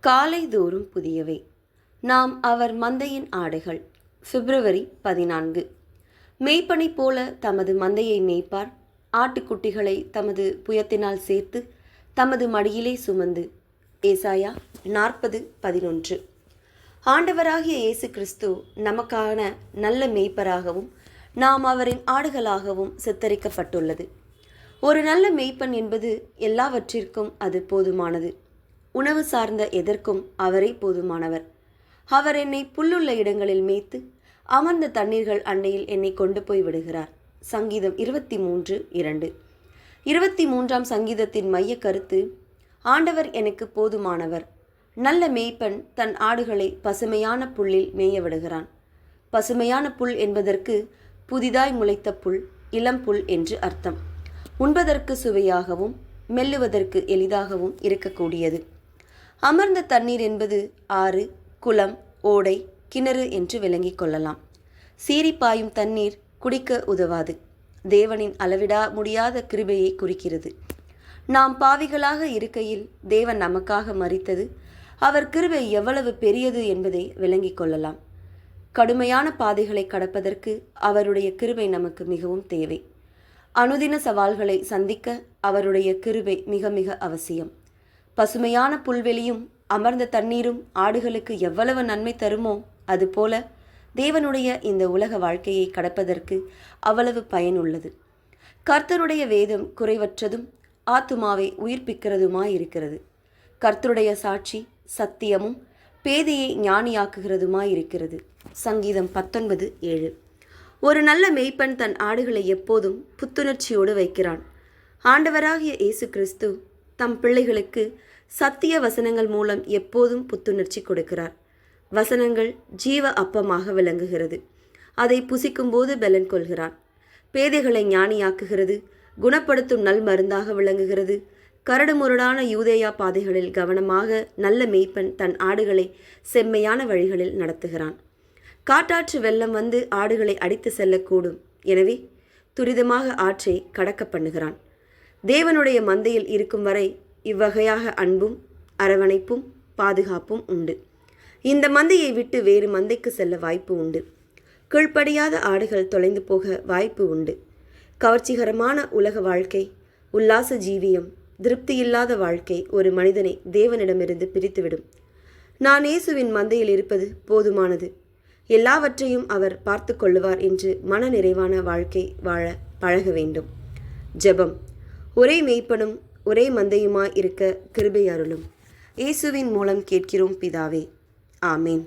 காலை தோறும் புதியவை. நாம் அவர் மந்தையின் ஆடைகள். பிப்ரவரி பதினான்கு. மேய்ப்பனை போல தமது மந்தையை மேய்ப்பார். ஆட்டுக்குட்டிகளை தமது புயத்தினால் சேர்த்து தமது மடியிலே சுமந்து. ஏசாயா நாற்பது பதினொன்று. ஆண்டவராகிய இயேசு கிறிஸ்து நமக்கான நல்ல மேய்ப்பராகவும் நாம் அவரின் ஆடுகளாகவும் சித்தரிக்கப்பட்டுள்ளது. ஒரு நல்ல மெய்ப்பன் என்பது எல்லாவற்றிற்கும் அது போதுமானது. உணவு சார்ந்த எதற்கும் அவரே போதுமானவர். அவர் என்னை புல்லுள்ள இடங்களில் மேய்த்து அமர்ந்த தண்ணீர்கள் அண்டையில் என்னை கொண்டு போய் விடுகிறார். சங்கீதம் இருபத்தி மூன்று இரண்டு. இருபத்தி மூன்றாம் சங்கீதத்தின் மைய கருத்து ஆண்டவர் எனக்கு போதுமானவர். நல்ல மேய்ப்பன் தன் ஆடுகளை பசுமையான புல்லில் மேய விடுகிறான். பசுமையான புல் என்பதற்கு புதிதாய் முளைத்த புல் இளம் புல் என்று அர்த்தம். உண்பதற்கு சுவையாகவும் மெல்லுவதற்கு எளிதாகவும் இருக்கக்கூடியது. அமர்ந்த தண்ணீர் என்பது ஆறு குளம் ஓடை கிணறு என்று விளங்கிக் கொள்ளலாம். சீறி பாயும் தண்ணீர் குடிக்க உதவாது. தேவனின் அளவிடா முடியாத கிருபையை குறிக்கிறது. நாம் பாவிகளாக இருக்கையில் தேவன் நமக்காக மறித்தது அவர் கிருபை எவ்வளவு பெரியது என்பதை விளங்கிக் கொள்ளலாம். கடுமையான பாதைகளை கடப்பதற்கு அவருடைய கிருபை நமக்கு மிகவும் தேவை. அனுதின சவால்களை சந்திக்க அவருடைய கிருபை மிக மிக அவசியம். பசுமையான புல்வெளியும் அமர்ந்த தண்ணீரும் ஆடுகளுக்கு எவ்வளவு நன்மை தருமோ அதுபோல தேவனுடைய இந்த உலக வாழ்க்கையை கடப்பதற்கு அவ்வளவு பயனுள்ளது. கர்த்தருடைய வேதம் குறைவற்றதும் ஆத்துமாவை உயிர்ப்பிக்கிறதுமாயிருக்கிறது. கர்த்தருடைய சாட்சி சத்தியமும் பேதையை ஞானியாக்குகிறதுமாயிருக்கிறது. சங்கீதம் பத்தொன்பது ஏழு. ஒரு நல்ல மெய்ப்பன் தன் ஆடுகளை எப்போதும் புத்துணர்ச்சியோடு வைக்கிறான். ஆண்டவராகிய இயேசு கிறிஸ்து தம் பிள்ளைகளுக்கு சத்திய வசனங்கள் மூலம் எப்போதும் புத்துணர்ச்சி கொடுக்கிறார். வசனங்கள் ஜீவ அப்பமாக விளங்குகிறது. அதை புசிக்கும்போது பலன் கொள்கிறான் பேதைகளை ஞானியாக்குகிறது. குணப்படுத்தும் நல் மருந்தாக விளங்குகிறது. கரடுமுரடான யூதேயா பாதைகளில் கவனமாக நல்ல மெய்ப்பன் தன் ஆடுகளை செம்மையான வழிகளில் நடத்துகிறான். காட்டாற்று வெள்ளம் வந்து ஆடுகளை அடித்து செல்லக்கூடும். எனவே துரிதமாக ஆற்றை கடக்க பண்ணுகிறான். தேவனுடைய மந்தையில் இருக்கும் வரை இவ்வகையாக அன்பும் அரவணைப்பும் பாதுகாப்பும் உண்டு. இந்த மந்தையை விட்டு வேறு மந்தைக்கு செல்ல வாய்ப்பு உண்டு. கீழ்ப்படியாத ஆடுகள் தொலைந்து போக வாய்ப்பு உண்டு. கவர்ச்சிகரமான உலக வாழ்க்கை உல்லாச ஜீவியம் திருப்தியில்லாத வாழ்க்கை ஒரு மனிதனை தேவனிடமிருந்து பிரித்துவிடும். நான் இயேசுவின் மந்தையில் இருப்பது போதுமானது. எல்லாவற்றையும் அவர் பார்த்து கொள்ளுவார் என்று மன நிறைவான வாழ்க்கை வாழ பழக வேண்டும். ஜெபம். ஒரே மெய்ப்பனும் ஒரே மந்தையுமாய் இருக்க கிருபை அருளும். இயேசுவின் மூலம் கேட்கிறோம் பிதாவே. ஆமேன்.